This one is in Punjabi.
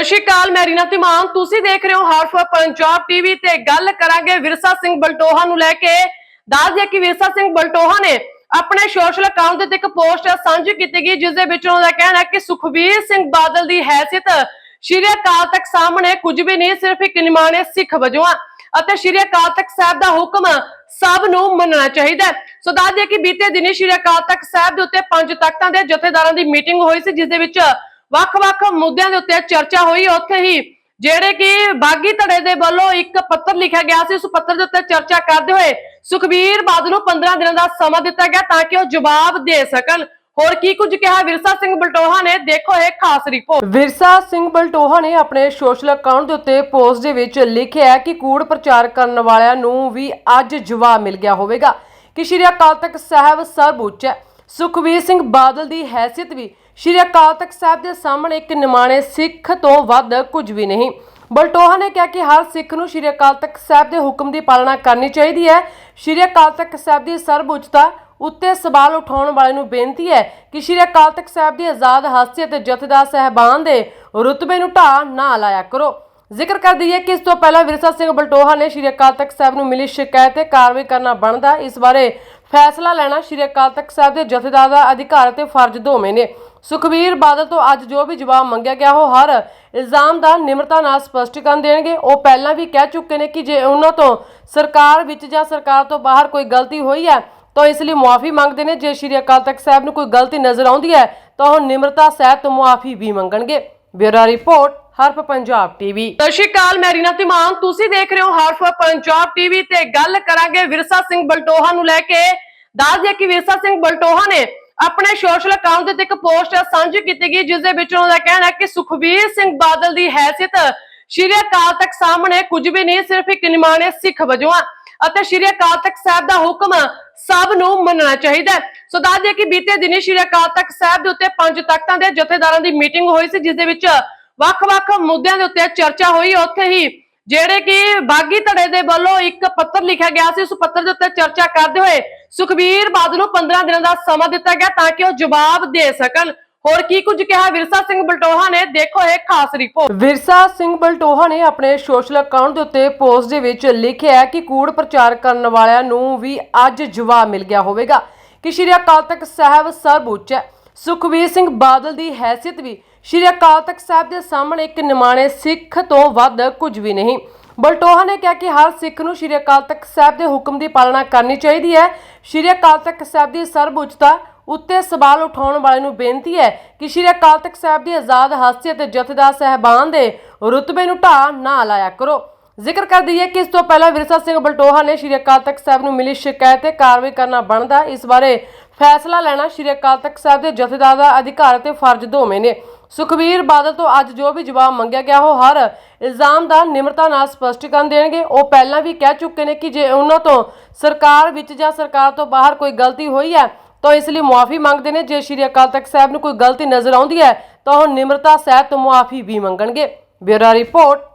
ਸਤਿ ਸ਼੍ਰੀ ਅਕਾਲ, ਮੈਂ ਰੀਨਾ ਤਿਮਾਨ ਤੁਸੀਂ ਦੇਖ ਰਹੇ ਹੋ ਹਾਰਟ ਫॉर ਪੰਜਾਬ ਟੀਵੀ ਤੇ ਗੱਲ ਕਰਾਂਗੇ ਵਿਰਸਾ ਸਿੰਘ ਬਲਟੋਹਾ ਨੂੰ ਲੈ ਕੇ। ਦੱਸ ਦਈਏ ਕਿ ਵਿਰਸਾ ਸਿੰਘ ਬਲਟੋਹਾ ਨੇ ਆਪਣੇ ਸੋਸ਼ਲ ਅਕਾਊਂਟ ਤੇ ਇੱਕ ਪੋਸਟ ਸਾਂਝੀ ਕੀਤੀ ਗਈ, ਜਿਸ ਦੇ ਵਿੱਚ ਉਹਨਾਂ ਦਾ ਕਹਿਣਾ ਹੈ ਕਿ ਸੁਖਬੀਰ ਸਿੰਘ ਬਾਦਲ ਦੀ ਹੈਸੀਅਤ ਸ਼੍ਰੀ ਅਕਾਲ ਤੱਕ ਸਾਹਮਣੇ ਕੁਝ ਵੀ ਨਹੀਂ, ਸਿਰਫ ਇੱਕ ਨਿਮਾਣੇ ਸਿੱਖ ਵਜੋਂ ਆ। ਅਤੇ ਸ਼੍ਰੀ ਅਕਾਲ ਤਖਤ ਸਾਹਿਬ ਦਾ ਹੁਕਮ ਸਭ ਨੂੰ ਮੰਨਣਾ ਚਾਹੀਦਾ ਸੋ ਦੱਸ ਦਈਏ ਕਿ ਬੀਤੇ ਦਿਨੀ ਸ਼੍ਰੀ ਅਕਾਲ ਤਖਤ ਸਾਹਿਬ ਦੇ ਉੱਤੇ ਪੰਜ ਤਖਤਾਂ ਦੇ ਜਥੇਦਾਰਾਂ ਦੀ ਮੀਟਿੰਗ ਹੋਈ ਸੀ, ਜਿਸ ਦੇ ਵਿੱਚ ਵੱਖ-ਵੱਖ ਮੁੱਦਿਆਂ ਦੇ ਉੱਤੇ ਚਰਚਾ ਹੋਈ ਉੱਥੇ ਹੀ, ਜਿਹੜੇ ਕਿ ਬਾਗੀ ਧੜੇ ਦੇ ਵੱਲੋਂ ਇੱਕ ਪੱਤਰ ਲਿਖਿਆ ਗਿਆ ਸੀ, ਉਸ ਪੱਤਰ ਦੇ ਉੱਤੇ ਚਰਚਾ ਕਰਦੇ ਹੋਏ ਸੁਖਬੀਰ ਬਾਦਲ ਨੂੰ 15 ਦਿਨਾਂ ਦਾ ਸਮਾਂ ਦਿੱਤਾ ਗਿਆ ਤਾਂ ਕਿ ਉਹ ਜਵਾਬ ਦੇ ਸਕਣ। ਹੋਰ ਕੀ ਕੁਝ ਕਿਹਾ? ਵਿਰਸਾ ਸਿੰਘ ਬਲਟੋਹਾ ਨੇ, ਦੇਖੋ ਇਹ ਖਾਸ ਰਿਪੋਰਟ ਵਿਰਸਾ ਸਿੰਘ ਬਲਟੋਹਾ ਨੇ ਆਪਣੇ ਸੋਸ਼ਲ ਅਕਾਊਂਟ ਦੇ ਉੱਤੇ ਪੋਸਟ ਦੇ ਵਿੱਚ ਲਿਖਿਆ ਕਿ ਕੂੜ ਪ੍ਰਚਾਰ ਕਰਨ ਵਾਲਿਆਂ ਨੂੰ ਵੀ ਅੱਜ ਜਵਾਬ ਮਿਲ ਗਿਆ ਹੋਵੇਗਾ। ਕਿ ਸ਼੍ਰੀ ਅਕਾਲ ਤਖਤ ਸਾਹਿਬ ਸਰਵਉੱਚ ਹੈ। ਸੁਖਵੀਰ ਸਿੰਘ ਬਾਦਲ ਦੀ ਹੈਸੀਅਤ ਵੀ ਸ਼੍ਰੀ ਅਕਾਲ ਤਖਤ ਸਾਹਿਬ ਦੇ ਸਾਹਮਣੇ ਇੱਕ ਨਿਮਾਣੇ ਸਿੱਖ ਤੋਂ ਵੱਧ ਕੁਝ ਵੀ ਨਹੀਂ। ਬਲਟੋਹਾ ਨੇ ਕਿਹਾ ਕਿ ਹਰ ਸਿੱਖ ਨੂੰ ਸ਼੍ਰੀ ਅਕਾਲ ਤਖਤ ਸਾਹਿਬ ਦੇ ਹੁਕਮ ਦੀ ਪਾਲਣਾ ਕਰਨੀ ਚਾਹੀਦੀ ਹੈ। ਸ਼੍ਰੀ ਅਕਾਲ ਤਖਤ ਸਾਹਿਬ ਦੀ ਸਰਵਉੱਚਤਾ ਉੱਤੇ ਸਵਾਲ ਉਠਾਉਣ ਵਾਲੇ ਨੂੰ ਬੇਨਤੀ ਹੈ ਕਿ ਸ਼੍ਰੀ ਅਕਾਲ ਤਖਤ ਸਾਹਿਬ ਦੀ ਆਜ਼ਾਦ ਹਾਸੀਅਤ ਜਥੇਦਾਰ ਸਹਿਬਾਨ ਦੇ ਰੁਤਬੇ ਨੂੰ ਢਾਹ ਨਾ ਲਾਇਆ ਕਰੋ। ਜ਼ਿਕਰ ਕਰ ਦਈਏ ਕਿ ਇਸ ਤੋਂ ਪਹਿਲਾਂ ਵਿਰਸਾ ਸਿੰਘ ਬਲਟੋਹਾ ਨੇ ਸ਼੍ਰੀ ਅਕਾਲ ਤਖਤ ਸਾਹਿਬ ਨੂੰ ਮਿਲੀ ਸ਼ਿਕਾਇਤ ਤੇ ਕਾਰਵਾਈ ਕਰਨਾ ਬਣਦਾ। ਇਸ ਬਾਰੇ ਫੈਸਲਾ ਲੈਣਾ ਸ਼੍ਰੀ ਅਕਾਲ ਤਖਤ ਸਾਹਿਬ ਦੇ ਜਥੇਦਾਰ ਦਾ ਅਧਿਕਾਰ ਤੇ ਫਰਜ਼ ਦੋਵੇਂ ਨੇ। ਸੁਖਬੀਰ ਬਾਦਲ ਤੋਂ ਅੱਜ ਜੋ ਵੀ ਜਵਾਬ ਮੰਗਿਆ ਗਿਆ, ਉਹ ਹਰ ਇਲਜ਼ਾਮ ਦਾ ਨਿਮਰਤਾ ਨਾਲ ਸਪਸ਼ਟੀਕਰਨ ਦੇਣਗੇ। ਉਹ ਪਹਿਲਾਂ ਵੀ ਕਹਿ ਚੁੱਕੇ ਨੇ ਕਿ ਜੇ ਉਹਨਾਂ ਤੋਂ ਸਰਕਾਰ ਵਿੱਚ ਜਾਂ ਸਰਕਾਰ ਤੋਂ ਬਾਹਰ ਕੋਈ ਗਲਤੀ ਹੋਈ ਹੈ, ਤਾਂ ਇਸ ਲਈ ਮੁਆਫੀ ਮੰਗਦੇ ਨੇ। ਜੇ ਸ਼੍ਰੀ ਅਕਾਲ ਤਖਤ ਸਾਹਿਬ ਨੂੰ ਕੋਈ ਗਲਤੀ ਨਜ਼ਰ ਆਉਂਦੀ ਹੈ, ਤਾਂ ਉਹ ਨਿਮਰਤਾ ਸਹਿਤ ਮੁਆਫੀ ਵੀ ਮੰਗਣਗੇ। Bureau report Haraf Punjab TV. ਸਤਿ ਸ਼੍ਰੀ ਅਕਾਲ, ਮੈਂ ਰੀਨਾ ਤਿਮਾਨ ਤੁਸੀਂ ਦੇਖ ਰਹੇ ਹੋ ਹਰਫ ਪੰਜਾਬ ਟੀਵੀ ਤੇ ਗੱਲ ਕਰਾਂਗੇ ਵਿਰਸਾ ਸਿੰਘ ਬਲਟੋਹਾ ਨੂੰ ਲੈ ਕੇ। ਦੱਸ ਦਈਏ ਕਿ ਵਿਰਸਾ ਸਿੰਘ ਬਲਟੋਹਾ ਨੇ ਆਪਣੇ ਸੋਸ਼ਲ ਅਕਾਊਂਟ ਤੇ ਇੱਕ ਪੋਸਟ ਸਾਂਝੀ ਕੀਤੀ ਗਈ, ਜਿਸ ਦੇ ਵਿੱਚ ਉਹਨਾਂ ਦਾ ਕਹਿਣਾ ਕਿ ਸੁਖਬੀਰ ਸਿੰਘ ਬਾਦਲ ਦੀ ਹੈਸੀਅਤ ਸ਼੍ਰੀ ਅਕਾਲ ਤੱਕ ਸਾਹਮਣੇ ਕੁਝ ਵੀ ਨਹੀਂ, ਸਿਰਫ ਇੱਕ ਨਿਮਾਣੇ ਸਿੱਖ ਵਜੋਂ ਅਤੇ ਸ਼੍ਰੀ ਅਕਾਲ ਤਖਤ ਸਾਹਿਬ ਦਾ ਹੁਕਮ ਸਭ ਨੂੰ ਮੰਨਣਾ ਚਾਹੀਦਾ ਸੋ ਦੱਸ ਦਈਏ ਕਿ ਬੀਤੇ ਦਿਨੀ ਸ਼੍ਰੀ ਅਕਾਲ ਤਖਤ ਸਾਹਿਬ ਦੇ ਉੱਤੇ ਪੰਜ ਤਖਤਾਂ ਦੇ ਜਥੇਦਾਰਾਂ ਦੀ ਮੀਟਿੰਗ ਹੋਈ ਸੀ, ਜਿਸ ਦੇ ਵਿੱਚ ਵੱਖ-ਵੱਖ ਮੁੱਦਿਆਂ ਦੇ ਉੱਤੇ ਚਰਚਾ ਹੋਈ। ਉੱਥੇ ਹੀ ਜਿਹੜੇ ਕਿ ਬਾਗੀ ਧੜੇ ਦੇ ਵੱਲੋਂ ਇੱਕ ਪੱਤਰ ਲਿਖਿਆ ਗਿਆ ਸੀ, ਉਸ ਪੱਤਰ ਦੇ ਉੱਤੇ ਚਰਚਾ ਕਰਦੇ ਹੋਏ ਸੁਖਬੀਰ ਬਾਦਲ ਨੂੰ 15 ਦਿਨਾਂ ਦਾ ਸਮਾਂ ਦਿੱਤਾ ਗਿਆ ਤਾਂ ਕਿ ਉਹ ਜਵਾਬ ਦੇ ਸਕਣ। ਹੋਰ ਕੀ ਕੁਝ ਕਿਹਾ? ਵਿਰਸਾ ਸਿੰਘ ਬਲਟੋਹਾ ਨੇ, ਦੇਖੋ ਇਹ ਖਾਸ ਰਿਪੋਰਟ ਵਿਰਸਾ ਸਿੰਘ ਬਲਟੋਹਾ ਨੇ ਆਪਣੇ ਸੋਸ਼ਲ ਅਕਾਊਂਟ ਦੇ ਉੱਤੇ ਪੋਸਟ ਦੇ ਵਿੱਚ ਲਿਖਿਆ ਕਿ ਕੂੜ ਪ੍ਰਚਾਰ ਕਰਨ ਵਾਲਿਆਂ ਨੂੰ ਵੀ ਅੱਜ ਜਵਾਬ ਮਿਲ ਗਿਆ ਹੋਵੇਗਾ। ਕਿ ਸ਼੍ਰੀ ਅਕਾਲ ਤਖਤ ਸਾਹਿਬ ਸਰਵਉੱਚ ਹੈ। ਸੁਖਬੀਰ ਸਿੰਘ ਬਾਦਲ ਦੀ ਹੈਸੀਅਤ ਵੀ ਸ਼੍ਰੀ ਅਕਾਲ ਤਖਤ ਸਾਹਿਬ ਦੇ ਸਾਹਮਣੇ ਇੱਕ ਨਿਮਾਣੇ ਸਿੱਖ ਤੋਂ ਵੱਧ ਕੁਝ ਵੀ ਨਹੀਂ। ਬਲਟੋਹਾ ਨੇ ਕਿਹਾ ਕਿ ਹਰ ਸਿੱਖ ਨੂੰ ਸ਼੍ਰੀ ਅਕਾਲ ਤਖਤ ਸਾਹਿਬ ਦੇ ਹੁਕਮ ਦੀ ਪਾਲਣਾ ਕਰਨੀ ਚਾਹੀਦੀ ਹੈ। ਸ਼੍ਰੀ ਅਕਾਲ ਤਖਤ ਸਾਹਿਬ ਦੀ ਸਰਵਉੱਚਤਾ ਉੱਤੇ ਸਵਾਲ ਉਠਾਉਣ ਵਾਲੇ ਨੂੰ ਬੇਨਤੀ ਹੈ ਕਿ ਸ਼੍ਰੀ ਅਕਾਲ ਤਖਤ ਸਾਹਿਬ ਦੀ ਆਜ਼ਾਦ ਹਸਤੀਅਤ ਜਥੇਦਾਰ ਸਹਿਬਾਨ ਦੇ ਰੁਤਬੇ ਨੂੰ ਢਾਹ ਨਾ ਲਾਇਆ ਕਰੋ। ਜ਼ਿਕਰ ਕਰ ਦਈਏ ਕਿ ਇਸ ਤੋਂ ਪਹਿਲਾਂ ਵਿਰਸਾ ਸਿੰਘ ਬਲਟੋਹਾ ਨੇ ਸ਼੍ਰੀ ਅਕਾਲ ਤਖਤ ਸਾਹਿਬ ਨੂੰ ਮਿਲੀ ਸ਼ਿਕਾਇਤ ਤੇ ਕਾਰਵਾਈ ਕਰਨਾ ਬਣਦਾ। ਇਸ ਬਾਰੇ ਫੈਸਲਾ ਲੈਣਾ ਸ਼੍ਰੀ ਅਕਾਲ ਤਖਤ ਸਾਹਿਬ ਦੇ ਜਥੇਦਾਰ ਦਾ ਅਧਿਕਾਰ ਅਤੇ ਫਰਜ਼ ਦੋਵੇਂ ਨੇ। ਸੁਖਬੀਰ ਬਾਦਲ ਤੋਂ ਅੱਜ ਜੋ ਵੀ ਜਵਾਬ ਮੰਗਿਆ ਗਿਆ, ਉਹ ਹਰ ਇਲਜ਼ਾਮ ਦਾ ਨਿਮਰਤਾ ਨਾਲ ਸਪਸ਼ਟੀਕਰਨ ਦੇਣਗੇ। ਉਹ ਪਹਿਲਾਂ ਵੀ ਕਹਿ ਚੁੱਕੇ ਨੇ ਕਿ ਜੇ ਉਹਨਾਂ ਤੋਂ ਸਰਕਾਰ ਵਿੱਚ ਜਾਂ ਸਰਕਾਰ ਤੋਂ ਬਾਹਰ ਕੋਈ ਗਲਤੀ ਹੋਈ ਹੈ, ਤਾਂ ਇਸ ਲਈ ਮੁਆਫੀ ਮੰਗਦੇ ਨੇ। ਜੇ ਸ਼੍ਰੀ ਅਕਾਲ ਤਖਤ ਸਾਹਿਬ ਨੂੰ ਕੋਈ ਗਲਤੀ ਨਜ਼ਰ ਆਉਂਦੀ ਹੈ, ਤਾਂ ਉਹ ਨਿਮਰਤਾ ਸਹਿਤ ਮੁਆਫੀ ਵੀ ਮੰਗਣਗੇ। Bureau report.